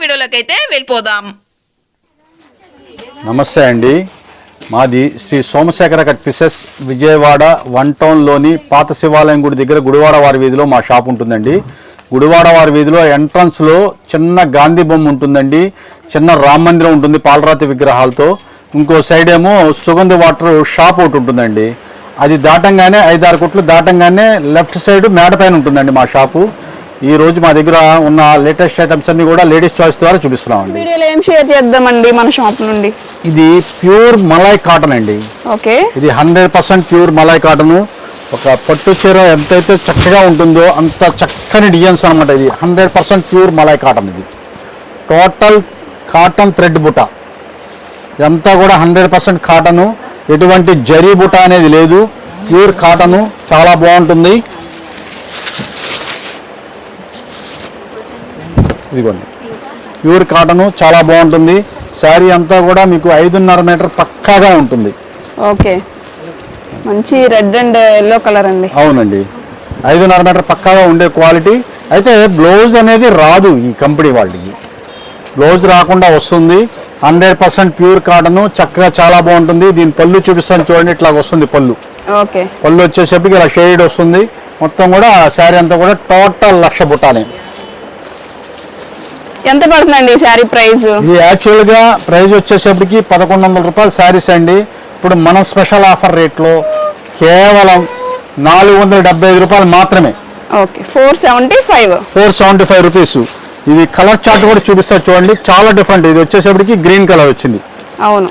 వీడియోలోకి అయితే వెళ్ళిపోదాం. నమస్తే అండి. మాది Shri Somasekhara cut pieces Vijayawada one టౌన్లోని పాత శివాలయం గుడి దగ్గర గుడివాడ వారి వీధిలో మా షాప్ ఉంటుందండి. గుడివాడ వారి వీధిలో ఎంట్రన్స్లో చిన్న గాంధీ బొమ్మ ఉంటుందండి. చిన్న రామ మందిరం ఉంటుంది పాలరాతి విగ్రహాలతో. ఇంకో సైడ్ ఏమో సుగంధ వాటర్ షాప్ ఒకటి ఉంటుందండి. అది దాటంగానే ఐదారు కొట్లు దాటంగానే లెఫ్ట్ సైడ్ మేడ పైన ఉంటుందండి మా షాపు ఈ రోజు మా దగ్గర ఉన్న లేటెస్ట్ ఐటమ్స్ అన్ని కూడా లేడీస్ చాయిస్ ద్వారా చూపిస్తున్నామండి. వీడియోలో ఏం షేర్ చేద్దామండి మన షాప్ నుండి? ఇది ప్యూర్ మలాయ్ కాటన్ అండి. ఓకే. ఇది hundred percent pure malai cotton. ఒక పట్టు చీర ఎంతైతే చక్కగా ఉంటుందో అంత చక్కని డిజైన్స్ అనమాట ఇది. Hundred percent pure malai cotton ఇది. టోటల్ కాటన్ థ్రెడ్ బుట్ట ఇదంతా కూడా హండ్రెడ్ పర్సెంట్ కాటను. ఎటువంటి జరీ బుట్ట అనేది లేదు. Pure cotton. చాలా బాగుంటుంది. ఇదిగోండి. ప్యూర్ కాటను చాలా బాగుంటుంది. శారీ అంతా కూడా మీకు ఐదున్నర మీటర్ పక్కాగా ఉంటుంది. ఓకే. మంచి రెడ్ అండ్ ఎల్లో కలర్ అండి. అవునండి. ఐదున్నర మీటర్ పక్కాగా ఉండే క్వాలిటీ. అయితే బ్లౌజ్ అనేది రాదు ఈ కంపెనీ వాళ్ళకి. బ్లౌజ్ రాకుండా వస్తుంది. హండ్రెడ్ పర్సెంట్ ప్యూర్ కాటను చక్కగా చాలా బాగుంటుంది. దీని పళ్ళు చూపిస్తాను చూడండి ఇట్లా వస్తుంది పళ్ళు. పళ్ళు వచ్చేసరికి ఇలా షేడ్ వస్తుంది. మొత్తం కూడా శారీ అంతా కూడా టోటల్ లక్ష బుట్టానే ఎంత పడుతుందండి ఈ శారీ ప్రైస్ ఇది యాక్చువల్గా ప్రైస్ వచ్చేసప్పటికి పదకొండు వందల రూపాయలు శారీస్ అండి. ఇప్పుడు మన స్పెషల్ ఆఫర్ రేట్లో కేవలం నాలుగు వందల డెబ్బై ఐదు రూపాయలు మాత్రమే. Okay four seventy five. Four seventy five rupees. ఇది కలర్ చార్ట్ కూడా చూపిస్తారు చూడండి. చాలా డిఫరెంట్ ఇది వచ్చేసప్పటికి గ్రీన్ కలర్ వచ్చింది. అవును.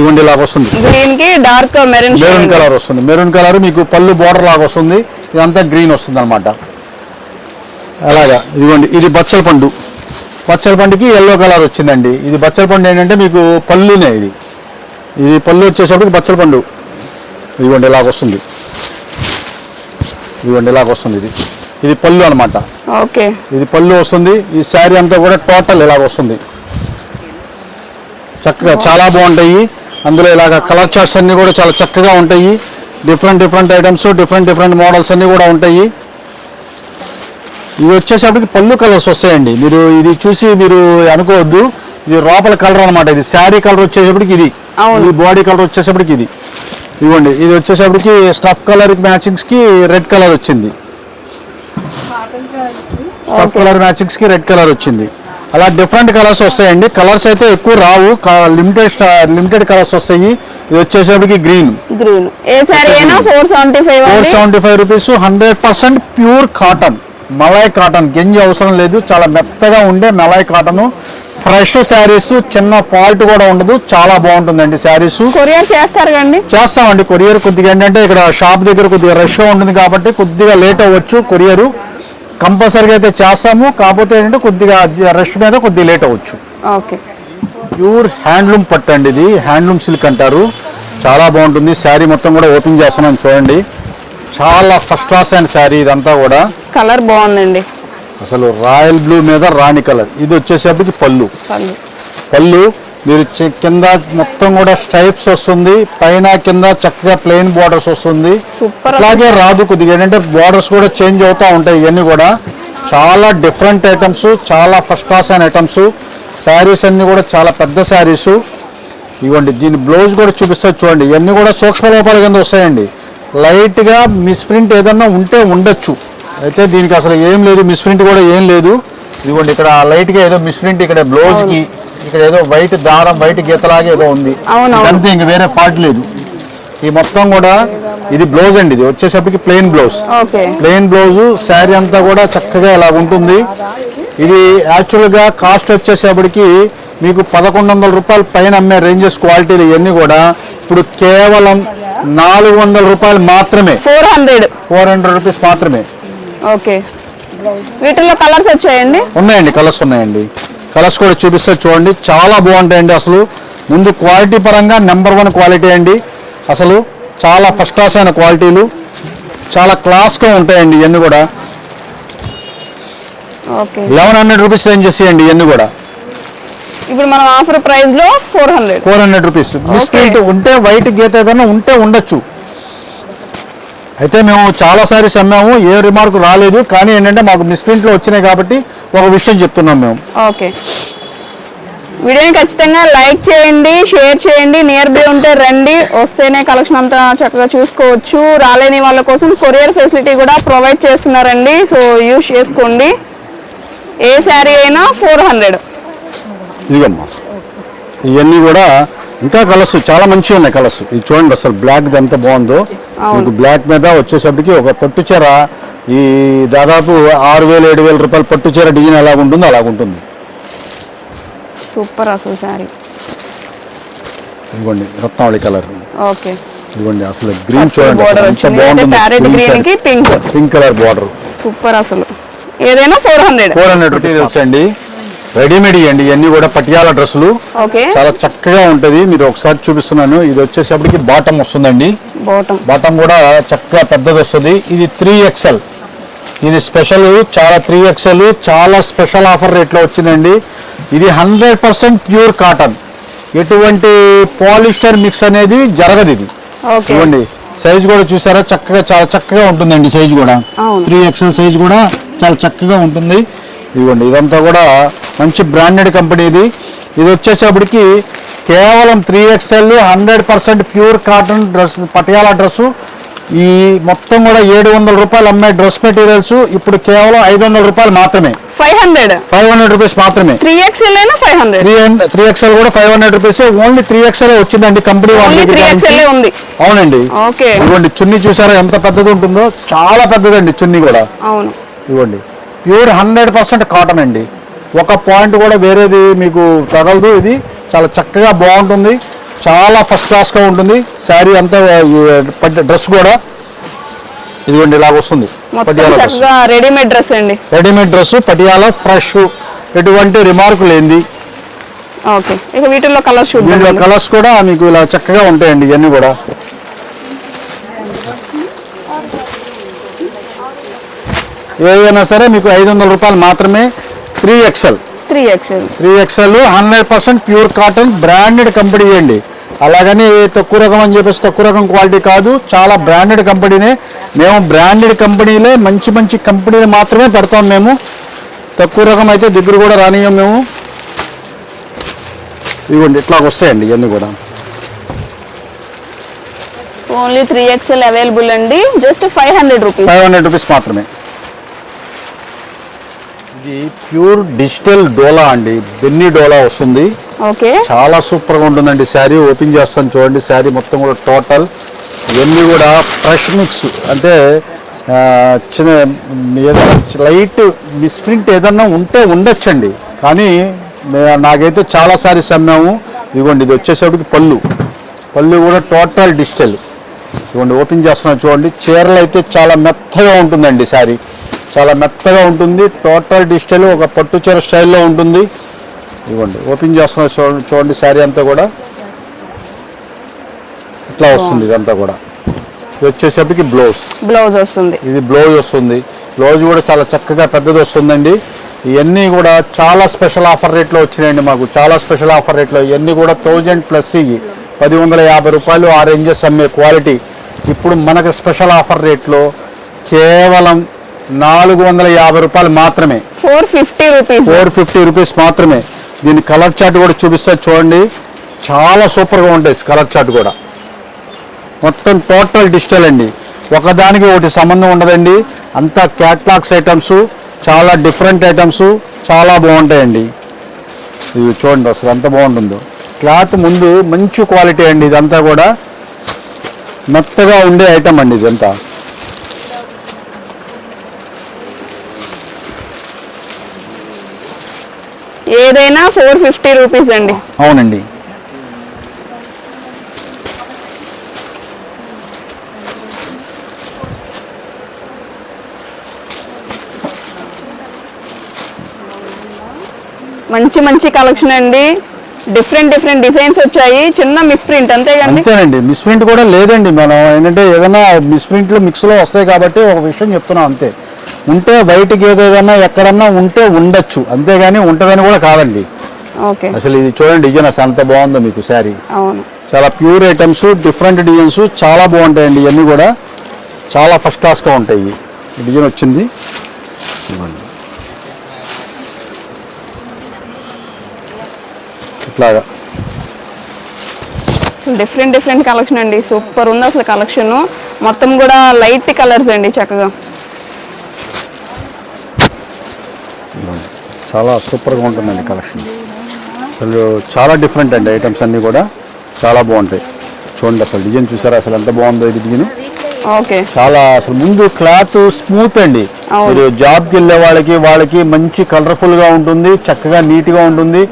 ఇవ్వండి ఇలాగ వస్తుంది. గ్రీన్కి డార్క్ మెరూన్ మెరూన్ కలర్ వస్తుంది. మెరూన్ కలర్ మీకు పళ్ళు బోర్డర్ లాగా వస్తుంది. ఇదంతా గ్రీన్ వస్తుంది అనమాట అలాగా. ఇదిగోండి ఇది బచ్చల పండు. బచ్చల పండుకి ఎల్లో కలర్ వచ్చిందండి. ఇది బచ్చల పండు ఏంటంటే మీకు పళ్ళునే ఇది. ఇది పళ్ళు వచ్చేసరికి బచ్చల పండు. ఇదిగోండి ఇలాగ వస్తుంది. ఇదిగోండి ఇలాగ వస్తుంది ఇది. ఇది పళ్ళు అనమాట ఓకే. ఇది పళ్ళు వస్తుంది. ఈ శారీ అంతా కూడా టోటల్ ఇలాగ వస్తుంది. చక్కగా చాలా బాగుంటాయి. అందులో ఇలాగ కలర్ చార్ట్స్ అన్ని కూడా చాలా చక్కగా ఉంటాయి. Different different items different different models అన్ని కూడా ఉంటాయి. ఇవి వచ్చేసప్పటికి పళ్ళు కలర్స్ వస్తాయండి. మీరు ఇది చూసి మీరు అనుకోవద్దు. ఇది లోపల కలర్ అనమాట ఇది శారీ కలర్ వచ్చేసప్పటికి ఇది. ఈ బాడీ కలర్ వచ్చేసప్పటికి ఇది. ఇవ్వండి. ఇది వచ్చేసప్పటికి స్టఫ్ కలర్ మ్యాచింగ్స్కి రెడ్ కలర్ వచ్చింది. స్టఫ్ కలర్ మ్యాచింగ్స్కి రెడ్ కలర్ వచ్చింది. అలా డిఫరెంట్ కలర్స్ వస్తాయండి. కలర్స్ అయితే ఎక్కువ రావు. లిమిటెడ్ లిమిటెడ్ కలర్స్ వస్తాయి. ఇది వచ్చేసరికి గ్రీన్. గ్రీన్. ఏ four seventy five four seventy five rupees hundred percent pure cotton. Malai cotton. గెంజి అవసరం లేదు చాలా మెత్తగా ఉండే మలాయ్ కాటన్. ఫ్రెష్ శారీస్ చిన్న ఫాల్ట్ కూడా ఉండదు చాలా బాగుంటుందండి శారీస్. కొరియర్ చేస్తారు కండి చేస్తామండి కొరియర్ కొద్దిగా ఏంటంటే ఇక్కడ షాప్ దగ్గర కొద్దిగా రష్గా ఉంటుంది కాబట్టి కొద్దిగా లేట్ అవ్వచ్చు కొరియర్. కంపల్సరీగా అయితే చేస్తాము కాకపోతే ఏంటంటే కొద్దిగా రష్ మీద కొద్దిగా లేట్ అవ్వచ్చు. ఓకే. ప్యూర్ హ్యాండ్లూమ్ పట్టు అండి ఇది హ్యాండ్లూమ్ సిల్క్ అంటారు. చాలా బాగుంటుంది శారీ మొత్తం కూడా ఓపెన్ చేస్తున్నాను చూడండి. చాలా ఫస్ట్ క్లాస్ అయిన శారీ ఇదంతా కూడా. కలర్ బాగుందండి. అసలు రాయల్ బ్లూ మీద రాణి కలర్. ఇది వచ్చేసరికి పళ్ళు. పళ్ళు. మీరు కింద మొత్తం కూడా స్ట్రైప్స్ వస్తుంది. పైన కింద చక్కగా ప్లెయిన్ బార్డర్స్ వస్తుంది. అలాగే రాదు కొద్దిగా. ఏంటంటే బార్డర్స్ కూడా చేంజ్ అవుతూ ఉంటాయి ఇవన్నీ కూడా. చాలా డిఫరెంట్ ఐటమ్స్ చాలా ఫస్ట్ క్లాస్ అయిన ఐటమ్స్ శారీస్ అన్ని కూడా చాలా పెద్ద శారీస్ ఇవ్వండి దీని బ్లౌజ్ కూడా చూపిస్తారు చూడండి. ఇవన్నీ కూడా సూక్ష్మ లోపాల కింద వస్తాయండి. లైట్గా మిస్ప్రింట్ ఏదన్నా ఉంటే ఉండొచ్చు. అయితే దీనికి అసలు ఏం లేదు మిస్ప్రింట్ కూడా ఏం లేదు. ఇదిగోండి ఇక్కడ లైట్గా ఏదో మిస్ప్రింట్ ఇక్కడ బ్లౌజ్కి ఇక్కడ ఏదో వైట్ దారం వైట్ గీతలాగా ఏదో ఉంది. అంతే ఇంక వేరే ఫాల్ట్ లేదు. ఈ మొత్తం కూడా ఇది బ్లౌజ్ అండి ఇది వచ్చేసరికి plain blouse. Plain blouse sari అంతా కూడా చక్కగా ఇలా ఉంటుంది. ఇది యాక్చువల్గా కాస్ట్ వచ్చేసేపటికి మీకు పదకొండు వందల రూపాయల పైన అమ్మే రేంజెస్ క్వాలిటీలు ఇవన్నీ కూడా. ఇప్పుడు కేవలం నాలుగు వందల రూపాయలు మాత్రమే. Four hundred. Four hundred rupees మాత్రమే. ఓకే. వీటిల్లో కలర్స్ వచ్చాయండి? ఉన్నాయండి కలర్స్ ఉన్నాయండి. కలర్స్ కూడా చూపిస్తే చూడండి. చాలా బాగుంటాయండి అసలు. ముందు క్వాలిటీ పరంగా నెంబర్ వన్ క్వాలిటీ అండి. అసలు చాలా ఫస్ట్ క్లాస్ అయిన క్వాలిటీలు. చాలా క్లాస్గా ఉంటాయండి ఇవన్నీ కూడా. లెవెన్ హండ్రెడ్ రూపీస్ రేంజ్ చేసేయండి ఇవన్నీ కూడా. ఇప్పుడు మనం ఆఫర్ ప్రైస్లో four hundred. Four hundred rupees. Miss print ఉంటే వైట్ గీత ఏదైనా ఉంటే ఉండొచ్చు. అయితే మేము చాలా సారీస్ అమ్మాము ఏ రిమార్క్ రాలేదు కానీ ఏంటంటే మాకు మిస్ ప్రింట్లో వచ్చినాయి కాబట్టి ఒక విషయం చెప్తున్నాం మేము. ఓకే. వీడియోని ఖచ్చితంగా లైక్ చేయండి షేర్ చేయండి నియర్ బై ఉంటే రండి. వస్తేనే కలెక్షన్ అంతా చక్కగా చూసుకోవచ్చు. రాలేని వాళ్ళ కోసం కొరియర్ ఫెసిలిటీ కూడా ప్రొవైడ్ చేస్తున్నారండి. సో యూస్ చేసుకోండి. ఏ శారీ అయినా ఫోర్ హండ్రెడ్. ఇదిగమ్మా. ఇవన్నీ కూడా ఇంకా కలర్స్ చాలా మంచిగా ఉన్నాయి కలర్స్. ఇది చూడండి అసలు బ్లాక్ ఎంత బాగుందో. మీకు బ్లాక్ మీద వచ్చేసరికి ఒక పట్టు చీర ఈ దాదాపు ఆరు వేలు ఏడు వేల రూపాయల పట్టు చీర డిజైన్ ఎలాగ ఉంటుందో అలాగ ఉంటుంది. సూపర్ అసలు శారీ. ఇదిగోండి రత్నావళి కలర్. ఓకే. ఇదిగోండి అసలు గ్రీన్ చూడండి ఎంత బాగుంటుంది. పింక్ కలర్ బార్డర్ సూపర్ అసలు. ఏదైనా four hundred four hundred rupees అండి. రెడీమేడ్ ఇవ్వండి ఇవన్నీ కూడా పటియాల డ్రెస్సులు. చాలా చక్కగా ఉంటది. మీరు ఒకసారి చూపిస్తున్నాను. ఇది వచ్చేసప్పటికి బాటమ్ వస్తుందండి. బాటమ్. బాటమ్ కూడా చక్కగా పెద్దది వస్తుంది. ఇది త్రీ ఎక్స్ఎల్. ఇది స్పెషల్ చాలా త్రీ ఎక్స్ఎల్ చాలా స్పెషల్ ఆఫర్ రేట్లో వచ్చిందండి. ఇది హండ్రెడ్ పర్సెంట్ ప్యూర్ కాటన్. ఎటువంటి పాలిస్టర్ మిక్స్ అనేది జరగదు ఇది. ఇవ్వండి. సైజ్ కూడా చూసారా? చక్కగా చాలా చక్కగా ఉంటుందండి సైజ్ కూడా. త్రీ ఎక్స్ఎల్ సైజ్ కూడా చాలా చక్కగా ఉంటుంది. ఇదిగోండి ఇదంతా కూడా మంచి బ్రాండెడ్ కంపెనీ ఇది. ఇది వచ్చేసప్పటికి కేవలం three XL hundred percent pure cotton dress Patiala dress ఈ మొత్తం కూడా ఏడు వందల రూపాయలు అమ్మే డ్రెస్ మెటీరియల్స్ ఇప్పుడు కేవలం ఐదు వందల రూపాయలు మాత్రమే. Five hundred five hundred rupees మాత్రమే. త్రీ ఎక్స్ఎల్ అయినా five hundred three three XL కూడా five hundred rupees only three XL వచ్చిందండి కంపెనీ వాళ్ళ అవునండి. ఇదిగోండి చున్నీ చూసారా ఎంత పెద్దది ఉంటుందో? చాలా పెద్దదండి చున్నీ కూడా. అవును. ఇదిగోండి. ప్యూర్ హండ్రెడ్ పర్సెంట్ కాటన్ అండి. ఒక పాయింట్ కూడా వేరేది మీకు తగలదు ఇది. చాలా చక్కగా బాగుంటుంది. చాలా ఫస్ట్ క్లాస్గా ఉంటుంది. శారీ అంతా డ్రెస్ కూడా. ఇదిగోండి ఇలాగ వస్తుంది. పటియాలా రెడీమేడ్ డ్రెస్ అండి. Readymade dress Patiala fresh. ఎటువంటి రిమార్క్ లేనిది. ఓకే. ఇక వీటిల్లో కలర్స్ చూద్దాం కలర్స్ కూడా మీకు ఇలా చక్కగా ఉంటాయండి ఇవన్నీ కూడా. ఏదైనా సరే మీకు ఐదు వందల రూపాయలు మాత్రమే three XL. Three XL three XL hundred percent pure cotton branded company అండి అలాగని తక్కువ రకం అని చెప్పేసి తక్కువ రకం క్వాలిటీ కాదు చాలా బ్రాండెడ్ కంపెనీనే. మేము బ్రాండెడ్ కంపెనీలే మంచి మంచి కంపెనీలు మాత్రమే పెడతాం మేము. తక్కువ రకం అయితే దగ్గర కూడా రానియం మేము. ఇవ్వండి ఇట్లా వస్తాయండి ఇవన్నీ కూడా. ఓన్లీ త్రీ ఎక్స్ఎల్ అవైలబుల్ అండి. Just five hundred rupees. Five hundred rupees మాత్రమే. ఇది ప్యూర్ డిజిటల్ డోలా అండి. బెన్నీ డోలా వస్తుంది. ఓకే. చాలా సూపర్గా ఉంటుందండి. శారీ ఓపెన్ చేస్తాను చూడండి. శారీ మొత్తం కూడా టోటల్. ఇవన్నీ కూడా ఫ్రెష్ మిక్స్. అంటే చిన్న ఏదైనా లైట్ మిస్ప్రింట్ ఏదన్నా ఉంటే ఉండొచ్చండి. కానీ నాకైతే చాలా సారీస్ అమ్మాము. ఇదిగోండి ఇది వచ్చేసరికి పళ్ళు. పళ్ళు కూడా టోటల్ డిజిటల్. ఇదిగోండి ఓపెన్ చేస్తున్నాను చూడండి. చీరలు అయితే చాలా మెత్తగా ఉంటుందండి శారీ. చాలా మెత్తగా ఉంటుంది. టోటల్ డిజిటల్ ఒక పట్టు చీర స్టైల్లో ఉంటుంది. ఇవ్వండి. ఓపెన్ చేస్తున్న చూడండి చూడండి శారీ అంతా కూడా. ఇట్లా వస్తుంది ఇదంతా కూడా. ఇది వచ్చేసరికి బ్లౌజ్. బ్లౌజ్ వస్తుంది. ఇది బ్లౌజ్ వస్తుంది. బ్లౌజ్ కూడా చాలా చక్కగా పెద్దది వస్తుందండి. ఇవన్నీ కూడా చాలా స్పెషల్ ఆఫర్ రేట్లో వచ్చినాయండి మాకు. చాలా స్పెషల్ ఆఫర్ రేట్లో ఇవన్నీ కూడా థౌజండ్ ప్లస్ ఇవి పది వందల యాభై రూపాయలు ఆ రేంజెస్ అమ్మే క్వాలిటీ ఇప్పుడు మనకు స్పెషల్ ఆఫర్ రేట్లో కేవలం నాలుగు వందల యాభై రూపాయలు మాత్రమే. Four fifty rupees. Four fifty rupees మాత్రమే. దీని కలర్ చార్ట్ కూడా చూపిస్తా చూడండి. చాలా సూపర్గా ఉంటాయి కలర్ చార్ట్ కూడా. మొత్తం టోటల్ డిజిటల్ అండి. ఒకదానికి ఒకటి సంబంధం ఉండదండి. అంతా క్యాట్లాగ్స్ ఐటమ్స్ చాలా డిఫరెంట్ ఐటమ్స్ చాలా బాగుంటాయండి. ఇవి చూడండి అసలు ఎంత బాగుంటుందో. క్లాత్ ముందు మంచి క్వాలిటీ అండి ఇదంతా కూడా. మెత్తగా ఉండే ఐటమ్ అండి ఇదంతా. ఏదైనా ఫోర్ ఫిఫ్టీ రూపీస్ అండి. అవునండి. మంచి మంచి కలెక్షన్ అండి. డిఫరెంట్ డిఫరెంట్ డిజైన్స్ వచ్చాయి. చిన్న మిస్ ప్రింట్ అంతేగాండి అంతేనండి. మిస్ప్రింట్ కూడా లేదండి. మనం ఏంటంటే ఏదైనా మిస్ప్రింట్లు మిక్స్లో వస్తాయి కాబట్టి ఒక విషయం చెప్తున్నాం అంతే. ఉంటే బయటికి ఏదో ఏదైనా ఎక్కడన్నా ఉంటే ఉండొచ్చు. అంతేగాని ఉంటుందని కూడా కాదండి. ఓకే. అసలు ఇది చూడండి డిజైన్ అసలు ఎంత బాగుందో మీకు శారీ. చాలా ప్యూర్ ఐటమ్స్ డిఫరెంట్ డిజైన్స్ చాలా బాగుంటాయండి ఇవన్నీ కూడా. చాలా ఫస్ట్ క్లాస్గా ఉంటాయి. డిజైన్ వచ్చింది. ఇవ్వండి. ఇట్లాగా. డిఫరెంట్ డిఫరెంట్ కలెక్షన్ అండి. సూపర్ ఉంది అసలు కలెక్షన్. మొత్తం కూడా లైట్ కలర్స్ అండి చక్కగా ఇవ్వండి. చాలా సూపర్గా ఉంటుందండి కలెక్షన్. అసలు చాలా డిఫరెంట్ అండి ఐటమ్స్ అన్నీ కూడా. చాలా బాగుంటాయి. చూడండి అసలు డిజైన్ చూసారా? అసలు ఎంత బాగుందో ఇది డిజైన్. చాలా అసలు ముందు క్లాత్ స్మూత్ అండి. మీరు జాబ్కి వెళ్ళే వాళ్ళకి వాళ్ళకి మంచి కలర్ఫుల్గా ఉంటుంది చక్కగా నీట్గా ఉంటుంది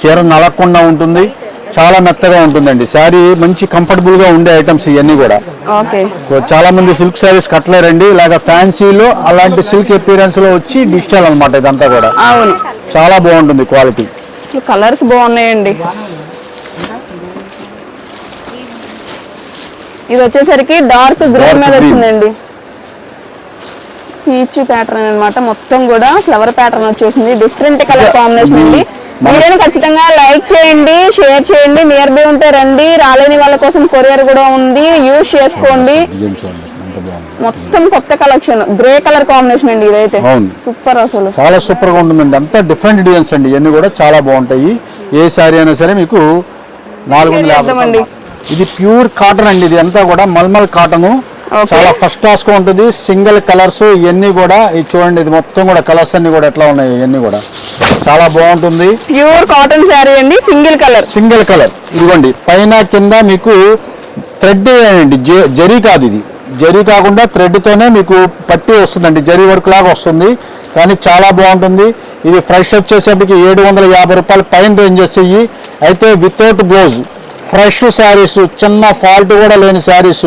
చీర నలగకుండా ఉంటుంది. చాలా మెత్తగా ఉంటుందండి. శారీ మంచి కంఫర్టబుల్గా ఉండే ఐటమ్స్ ఇవన్నీ కూడా. చాలా మంది సిల్క్ శారీస్ కట్టలేరండి. ఇలాగ ఫ్యాన్సీలో అలాంటి సిల్క్ అపీరెన్స్లో వచ్చి డిజిటల్ అన్నమాట ఇదంతా కూడా. అవును. చాలా బాగుంటుంది క్వాలిటీ కలర్స్ బాగున్నాయండి. ఇది వచ్చేసరికి డార్క్ గ్రీన్ మీద. వచ్చిందండి. పీచ్ ప్యాటర్న్ అన్నమాట. మొత్తం కూడా ఫ్లవర్ ప్యాటర్న్ వచ్చేసింది. డిఫరెంట్ కలర్ కాంబినేషన్ అండి. వీడియోని ఖచ్చితంగా లైక్ చేయండి షేర్ చేయండి నియర్ బై ఉంటే రండి రాలేని వాళ్ళ కోసం కొరియర్ కూడా ఉంది యూజ్ చేసుకోండి. మొత్తం కొత్త కలెక్షన్ గ్రే కలర్ కాంబినేషన్ అండి ఇదైతే. సూపర్ అసలు. చాలా సూపర్గా ఉంటుందండి. అంతా డిఫరెంట్ డిజైన్స్ అండి. ఇవన్నీ కూడా చాలా బాగుంటాయి. ఏ శారీ అయినా సరే మీకు నాలుగు వందల యాభై. ఇది ప్యూర్ కాటన్ అండి. ఇది అంతా కూడా మల్మల్ కాటన్. చాలా ఫస్ట్ క్లాస్గా ఉంటుంది. సింగిల్ కలర్స్ ఇవన్నీ కూడా ఇది చూడండి ఇది మొత్తం కూడా కలర్స్ అన్ని కూడా ఎట్లా ఉన్నాయి ఇవన్నీ కూడా. చాలా బాగుంటుంది. ప్యూర్ కాటన్ శారీ అండి సింగిల్ కలర్ సింగిల్ కలర్ ఇదిగోండి పైన కింద మీకు థ్రెడ్ అండి జ- జరీ కాదు ఇది. జరీ కాకుండా thread తోనే మీకు పట్టి వస్తుందండి. జరీ వర్క్ లాగా వస్తుంది. కానీ చాలా బాగుంటుంది. ఇది ఫ్రెష్ వచ్చేసరికి ఏడు వందల యాభై రూపాయలు పైన రేంజెస్ ఇవి అయితే వితౌట్ బ్లౌజ్ ఫ్రెష్ శారీస్ చిన్న ఫాల్ట్ కూడా లేని శారీస్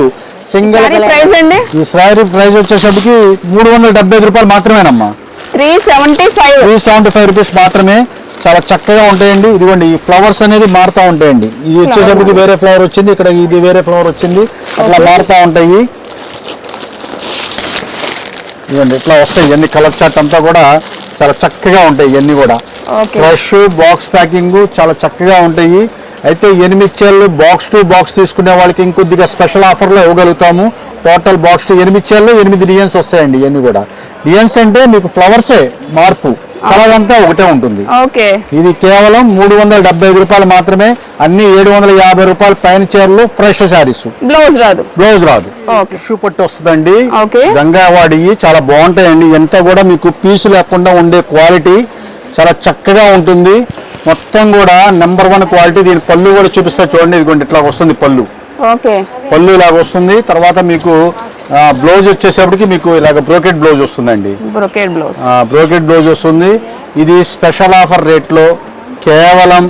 సింగిల్ ప్రైస్ అండి? ఈ శారీ ప్రైస్ వచ్చేసరికి మూడు వందల డెబ్బై ఐదు రూపాయలు మాత్రమేనమ్మా three seventy five three seventy five rupees మాత్రమే. చాలా చక్కగా ఉంటాయండి. ఇదిగోండి ఈ ఫ్లవర్స్ అనేది మారుతూ ఉంటాయండి. ఇది వచ్చేసరికి వేరే ఫ్లవర్ వచ్చింది ఇక్కడ ఇది వేరే ఫ్లవర్ వచ్చింది. అట్లా మారుతూ ఉంటాయి. ఇవన్నీ ఇట్లా వస్తాయి. ఇవన్నీ కలర్ చాట్ అంతా కూడా చాలా చక్కగా ఉంటాయి ఇవన్నీ కూడా. ఫ్రెష్ బాక్స్ ప్యాకింగ్ చాలా చక్కగా ఉంటాయి. అయితే ఎనిమిది చీరలు బాక్స్ టు బాక్స్ తీసుకునే వాళ్ళకి ఇంకొద్దిగా స్పెషల్ ఆఫర్లో ఇవ్వగలుగుతాము. టోటల్ బాక్స్ టు ఎనిమిది చీరలు ఎనిమిది డిజైన్స్ వస్తాయండి ఇవన్నీ కూడా. డిజైన్స్ అంటే మీకు ఫ్లవర్సే మార్పు. కలర్ అంతా ఒకటే ఉంటుంది. ఓకే. ఇది కేవలం మూడు వందల డెబ్బై ఐదు రూపాయలు మాత్రమే అన్ని ఏడు వందల యాభై రూపాయల పైన చీరలు ఫ్రెష్ శారీస్ బ్లౌజ్ రాదు. బ్లౌజ్ రాదు. ఓకే. టిష్యూ పట్టు వస్తుందండి. ఓకే. గంగావాడి చాలా బాగుంటాయండి. ఎంత కూడా మీకు పీసు లేకుండా ఉండే క్వాలిటీ చాలా చక్కగా ఉంటుంది. మొత్తం కూడా నెంబర్ వన్ క్వాలిటీ దీని పళ్ళు కూడా చూపిస్తా చూడండి. ఇదిగోండి ఇట్లా వస్తుంది పళ్ళు. ఓకే. పళ్ళు ఇలాగ వస్తుంది. తర్వాత మీకు బ్లౌజ్ వచ్చేసప్పటికి మీకు ఇలాగ బ్రోకెట్ బ్లౌజ్ వస్తుందండి. బ్లౌజ్ బ్రోకెట్ బ్లౌజ్ వస్తుంది. ఇది స్పెషల్ ఆఫర్ రేట్లో కేవలం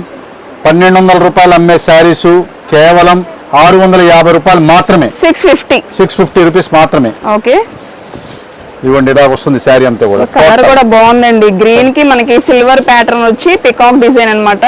పన్నెండు వందల రూపాయలు అమ్మే శారీసు కేవలం ఆరు వందల యాభై రూపాయలు మాత్రమే. Six fifty six fifty rupees మాత్రమే. ఓకే. ఇవ్వండి ఇలా వస్తుంది శారీ అంతా కూడా. కలర్ కూడా బాగుందండి. గ్రీన్కి మనకి సిల్వర్ ప్యాటర్న్ వచ్చి పికాక్ డిజైన్ అన్నమాట.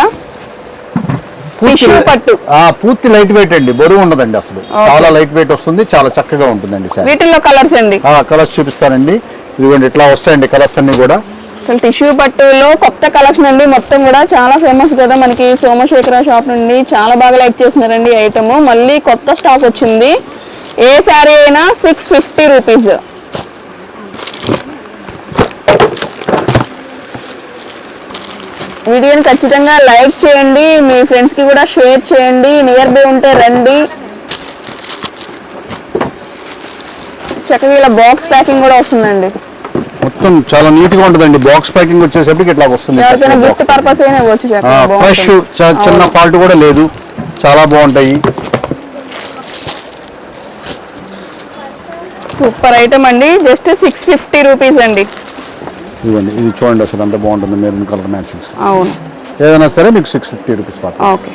టిష్యూ పట్టు. పూర్తి లైట్ వెయిట్ అండి. బరువు ఉండదండి అసలు. చాలా లైట్ వెయిట్ వస్తుంది చాలా చక్కగా ఉంటుందండి శారీ. వీటిల్లో కలర్స్ అండి. కలర్స్ చూపిస్తానండి. ఇదిగోండి ఇట్లా వస్తాయండి కలర్స్ అన్ని కూడా. అసలు టిష్యూ పట్టులో కొత్త కలెక్షన్ అండి. మొత్తం కూడా చాలా ఫేమస్ కదా మనకి సోమశేఖర షాప్ నుండి. చాలా బాగా లైక్ చేస్తున్నారండి ఐటమ్ మళ్ళీ కొత్త స్టాక్ వచ్చింది. ఏ శారీ అయినా సిక్స్ ఫిఫ్టీ రూపీస్ వీడియోని ఖచ్చితంగా లైక్ చేయండి మీ ఫ్రెండ్స్కి కూడా షేర్ చేయండి నియర్ బై ఉంటే రండి. చక్కగా ఇలా బాక్స్ ప్యాకింగ్ కూడా వస్తుందండి. మొత్తం చాలా నీట్గా ఉంటుందండి. బాక్స్ ప్యాకింగ్ వచ్చేసరికి ఇట్లా వస్తుంది. Gift purpose fresh. చిన్న. ఫాల్ట్ కూడా లేదు. చాలా బాగుంటాయి. సూపర్ ఐటమ్ అండి. జస్ట్ సిక్స్ ఫిఫ్టీ రూపీస్ అండి. ఇవ్వండి ఇది చూడండి అసలు ఎంత బాగుంటుంది. Maroon colour matchings. అవును. ఏదైనా సరే మీకు సిక్స్ ఫిఫ్టీ రూపీస్ మాత్రం ఓకే.